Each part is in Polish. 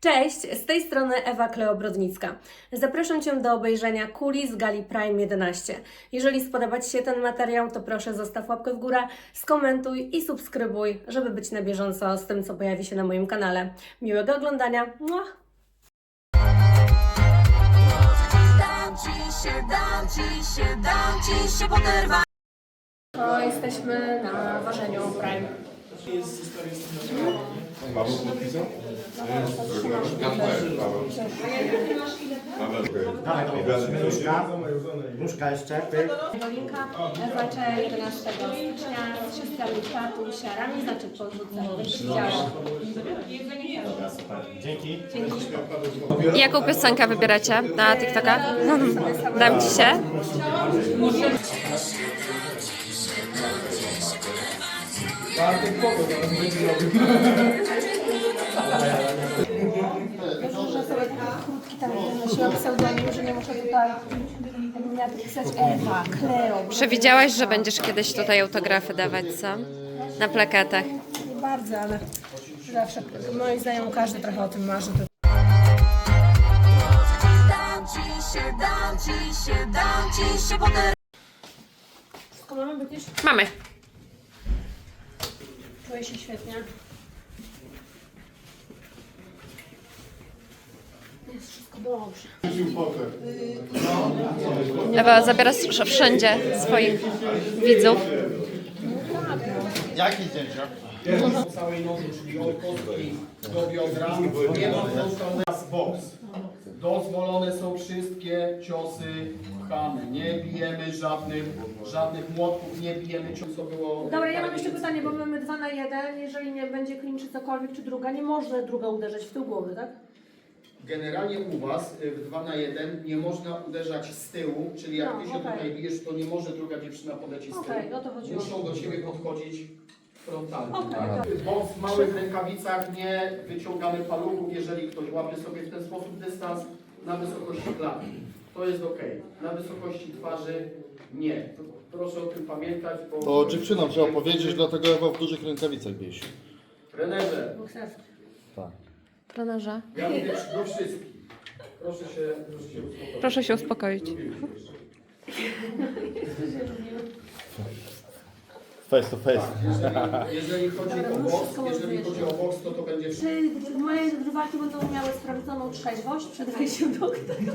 Cześć, z tej strony Ewa Kleobrodnicka. Zapraszam Cię do obejrzenia kulis Gali Prime 11. Jeżeli spodoba Ci się ten materiał, to proszę zostaw łapkę w górę, skomentuj i subskrybuj, żeby być na bieżąco z tym, co pojawi się na moim kanale. Miłego oglądania! Mua! Dam ci się, dam ci się, dam ci się poderwać. To jesteśmy na ważeniu Prime. Nóżka, nóżka jeszcze, pyk. Dolinka walczę 11 stycznia z siostrami Tatu, siarami, znaczy widziałam. Dzięki. Jaką piosenkę wybieracie na TikToka? Dam ci się. Sobie krótki tam nosiłam pseudonim, że nie muszę tutaj, miała pisać Ewa, Kleo. Przewidziałaś, że będziesz kiedyś tutaj autografy dawać, co? Na plakatach. Nie bardzo, ale zawsze, moim zdaniem każdy trochę o tym marzy. Dam ci się, dam ci się, dam ci się poderwać. Wszystko mamy być? Mamy. Czuję się świetnie. Jest wszystko dobrze. Ewa, zabierasz wszędzie swoich widzów. Jakie zdjęcia? całej nogi, czyli od kostki do biodra, nas boks. Dozwolone są wszystkie ciosy pchane. Nie bijemy żadnych, żadnych młotków, nie bijemy ciosów, co było... Dobra, ja mam jeszcze pytanie, bo mamy dwa na jeden. Jeżeli nie będzie clean czy cokolwiek, czy druga, nie można druga uderzyć w tył głowy, tak? Generalnie u Was y, w 2 na 1 nie można uderzać z tyłu, czyli jak No, Ty się okej. tutaj bijesz, to nie może druga dziewczyna podlecieć z tyłu. Okej, o to chodziło. Muszą do Ciebie podchodzić frontalnie. Okej, tak? W małych rękawicach nie wyciągamy paluchów, jeżeli ktoś łapie sobie w ten sposób dystans na wysokości klaty. To jest ok. Na wysokości twarzy nie. Proszę o tym pamiętać, bo... To dziewczynom trzeba powiedzieć, dlatego Ewa w dużych rękawicach bieś. Trenerze, Bokserski. Planerze. ja mówię do wszystkich. Proszę się, proszę się uspokoić. Proszę się uspokoić. Face to face. Jeżeli chodzi o boks, jeżeli chodzi o boks, to to będzie. Czy moje wywalki będą miały sprawdzoną trzeźwość przed wejściem do oktagu?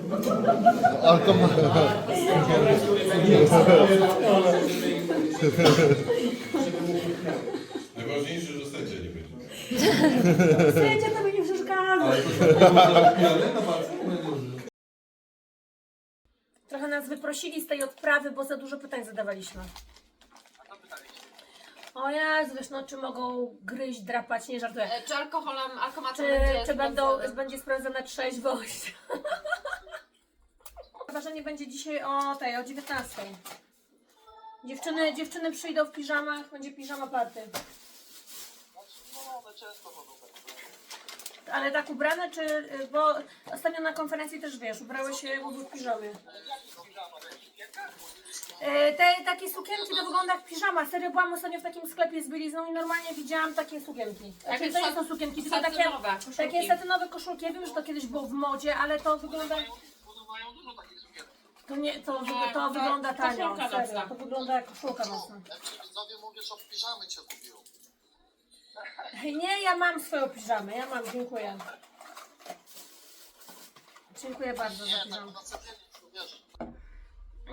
Alkohol. Najważniejsze, że sędzia nie będzie. Sędzia to mi nie przeszkadza. Trochę nas wyprosili z tej odprawy, bo za dużo pytań zadawaliśmy. O Jezu, wiesz, no czy mogą gryźć, drapać, nie żartuję. E, Czy alkoholem, alkomatem Czy, będzie czy będą, będzie sprawdzona trzeźwość? Ważenie będzie dzisiaj o tej, o 19. Dziewczyny, dziewczyny przyjdą w piżamach, będzie piżama party. Ale tak ubrane, czy, bo ostatnio na konferencji też wiesz, ubrały się w piżamie. E, Te takie sukienki to wygląda jak piżama. Serio byłam ostatnio w takim sklepie z bielizną i normalnie widziałam takie sukienki. Znaczy, Takie to nie sat- są sukienki, tylko takie, satynowe koszulki. takie satynowe koszulki. Ja wiem, że to kiedyś było w modzie, ale to wygląda... To nie, to, wy- to to wygląda tanio, koszulka serio. nocna. To wygląda jak koszulka nocna. Widzowie mówię, że piżamy cię kupił. Nie, ja mam swoją piżamę, ja mam, dziękuję. Dziękuję bardzo za piżamę. Na codziennie, wiesz.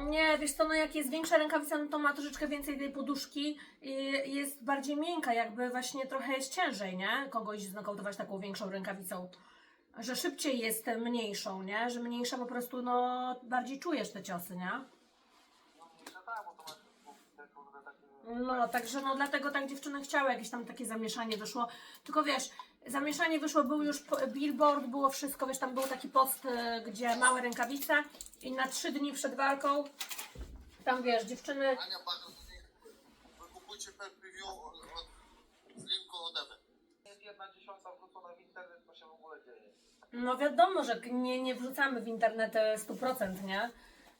Nie, wiesz co, no jak jest większa rękawica, no to ma troszeczkę więcej tej poduszki i jest bardziej miękka, jakby właśnie trochę jest ciężej, nie? Kogoś znokautować taką większą rękawicą. Że szybciej jest mniejszą, nie? Że mniejsza po prostu, no, bardziej czujesz te ciosy, nie? No, także no dlatego tak dziewczyny chciały, jakieś tam takie zamieszanie wyszło. Tylko wiesz, zamieszanie wyszło, był już po- billboard, było wszystko, wiesz, tam był taki post, y, gdzie małe rękawice i na trzy dni przed walką, tam wiesz, dziewczyny, Ania, bardzo Wy kupujcie per preview z linku od Ewy. jedna dziesiąta wrzucona w internet, to się w ogóle dzieje. no wiadomo, że nie, nie wrzucamy w internet e, 100%, nie?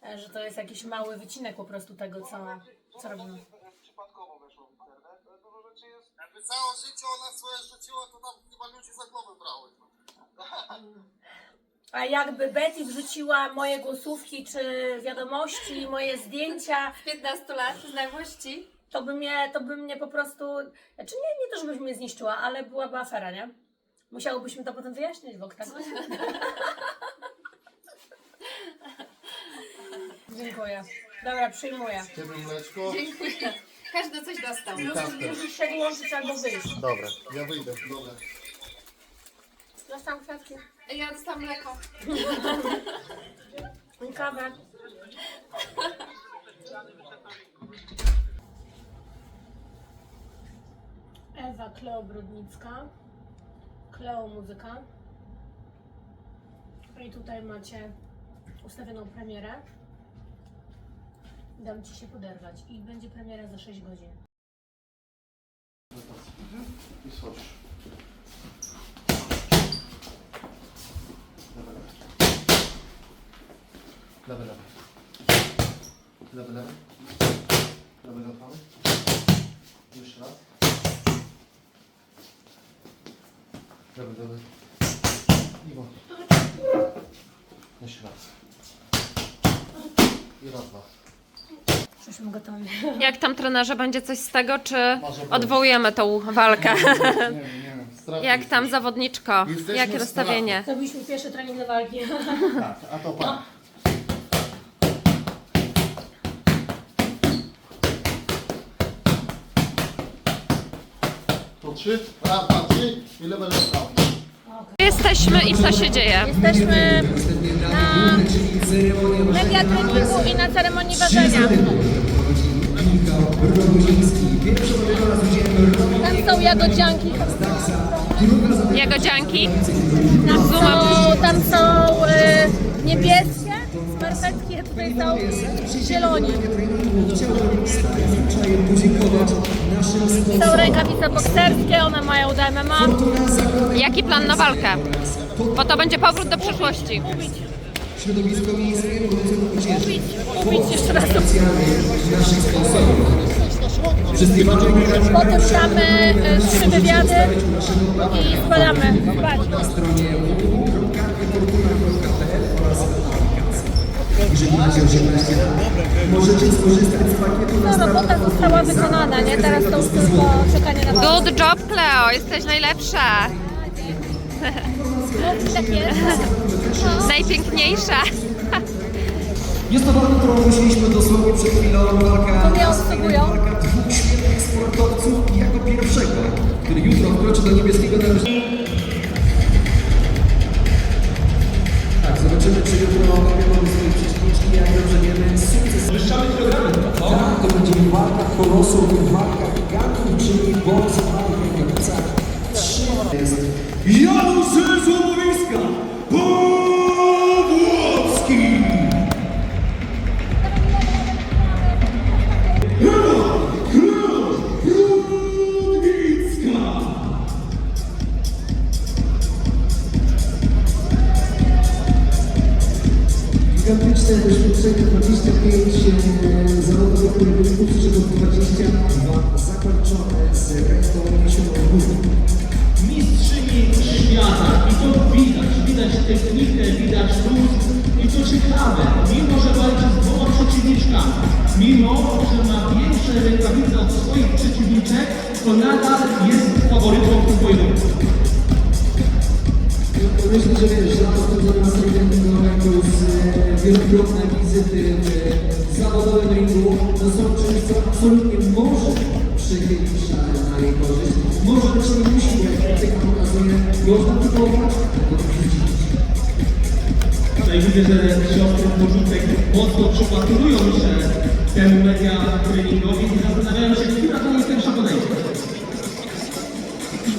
E, Że to jest jakiś mały wycinek po prostu tego, co, co robimy. Przypadkowo weszło w internet, ale dużo rzeczy jest Jakby całe życie ona swoje rzuciła, to tam chyba ludzi za głowę brały. A jakby Betty wrzuciła moje głosówki czy wiadomości, moje zdjęcia, 15 lat znajomości. to by mnie, to by mnie po prostu. Znaczy nie, nie to, żebyś mnie zniszczyła, ale byłaby afera, nie? Musiałobyśmy to potem wyjaśnić w tak? Dziękuję. Dobra, przyjmuję. Ciebie mleczko. Dziękuję. Każdy coś dostał. Kawkę. Musisz się wyłączyć albo wyjść. Dobra, ja wyjdę. Dobra. Dostałam kwiatki. Ja dostałam mleko. I kawę. Ewa Kleo Brudnicka. Kleo Muzyka. I tutaj macie ustawioną premierę. Dam Ci się poderwać. I będzie premiera za 6 godzin. I schodzisz. Lewy, lewy. Lewy, lewy. Lewy, lewy. Jeszcze raz. Lewy, lewy. I wolno. Jeszcze raz. I raz, dwa. Jesteśmy gotowi. Jak tam trenerze, będzie coś z tego, czy Może być. odwołujemy tą walkę? Nie wiem, nie wiem. Strasznie Jak tam jesteś. zawodniczko? Jesteśmy Jakie w rozstawienie? Zrobiliśmy pierwszy trening do walki. Tak, a to pan. To trzy, raz, dwa, trzy i lewe, lewe, prawo. Jesteśmy i co się dzieje? Jesteśmy na treningu i na ceremonii ważenia. Tam są jagodzianki, Jagodzianki? tam są, tam są e, niebieskie smarfetki, a tutaj są zieloni. Są rękawice bokserskie, one mają do MMA. Jaki plan na walkę? Bo to będzie powrót do przyszłości. Ubić, ubić jeszcze raz. Potem damy e, trzy wywiady i spadamy spać. No, robota została wykonana, nie? Teraz to już tylko czekanie na walkę. Good job, Cleo, jesteś najlepsza. Tak jest. Najpiękniejsza. Jest to walka, którą ogłosiliśmy dosłownie przed chwilą. Walka obsługują. dwóch świetnych sportowców i jako pierwszego, który jutro wkroczy do niebieskiego narożnika. Mimo że ma większe rękawice od swoich przeciwniczek, to nadal jest faworytą w tym pojedynku. Myślę, że wiesz, lata spędzone na sali treningowego z e, wielokrotne wizyty w zawodowym ringu, to są czymś, co absolutnie może przychylić szale na jej korzyść. Może być nie musi, jak praktyka pokazuje, można tego przeciwnika. Tutaj widzę, że siostry Porzutek mocno przypatrują się temu media treningowi i zastanawiają się, która to jest pierwsza podejście.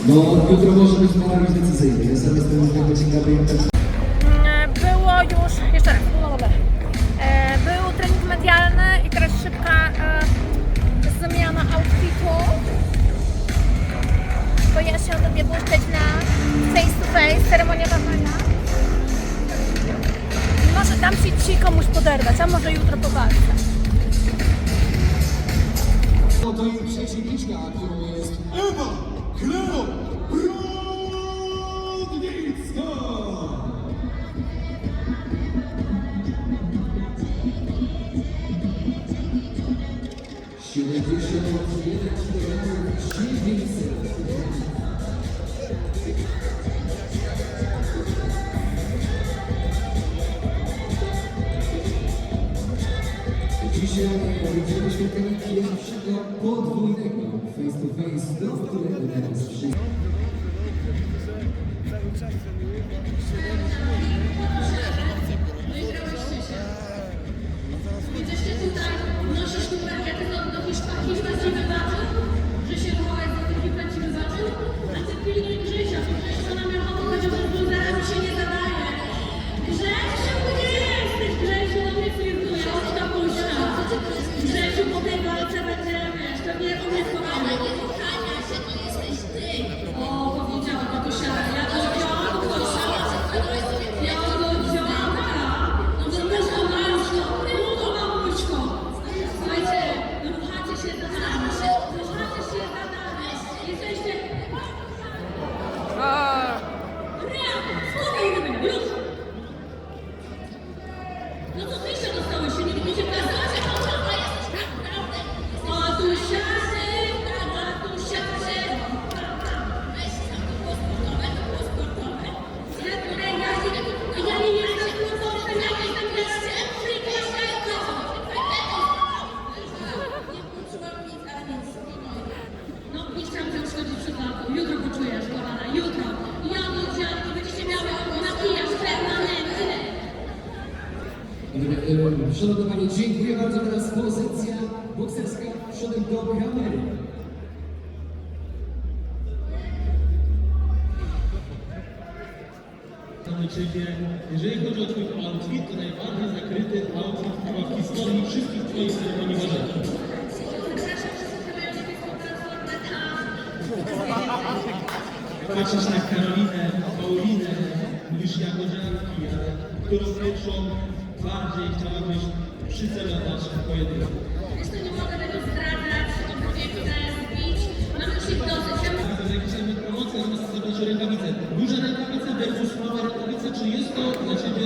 No, jutro może być bardzo decyzyjny. Jestem jestem tego ciekawy, Było już, jeszcze raz, no dobra. E, Był trening medialny i teraz szybka e, zmiana outfitu. Bo ja się lubię błyszczeć na face to face, ceremonia ważenia. Może dam się dzisiaj komuś poderwać, a może jutro po walce. No to jej przeciwniczka, którą jest Ewa Kleo Brudnicka! Siedemdziesiąt jeden, czternaście, Zwieńczymy świętenie pierwszego podwójnego face to face, do którego teraz wszyscy. przeładowanie. Dziękuję bardzo. Teraz pozycja bokserska przodem do kamery. Ciebie. Jeżeli chodzi o Twój outfit, to najbardziej zakryty outfit chyba w historii wszystkich Twoich ceremonii ważenia. Patrzysz na Karolinę, Paulinę, mówisz jagodzianki, ale którą pierwszą bardziej chciałabyś przycelować w pojedynku? Jeszcze nie mogę tego zdradzać, nie mogę tutaj zbić. Mam już ich dosyć. Ja myślę, że jakiś element promocji, żeby zabrać rękawice. Duże rękawice versus małe rękawice, czy jest to dla Ciebie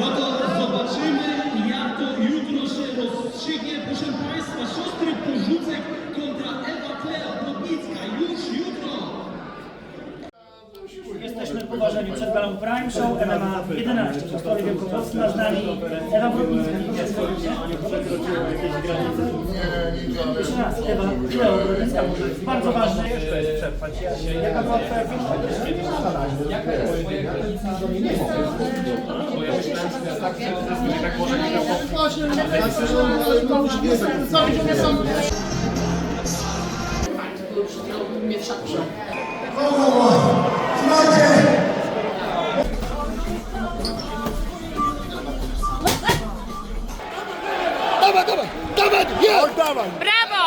No to zobaczymy, jak to jutro się rozstrzygnie. Proszę Państwa, siostry Porzucek kontra przedstawił przed Balą Prime Show MMA 11 w Ostowie Wielkopolskim, a z nami Ewa Brudnicka. Jeszcze raz, Ewa, Ewa Brudnicka, bardzo ważne. Jaka była twoja pierwsza? Fakt, który przed chwilą mnie wszakże. Słuchajcie! Oddawaj! Brawo!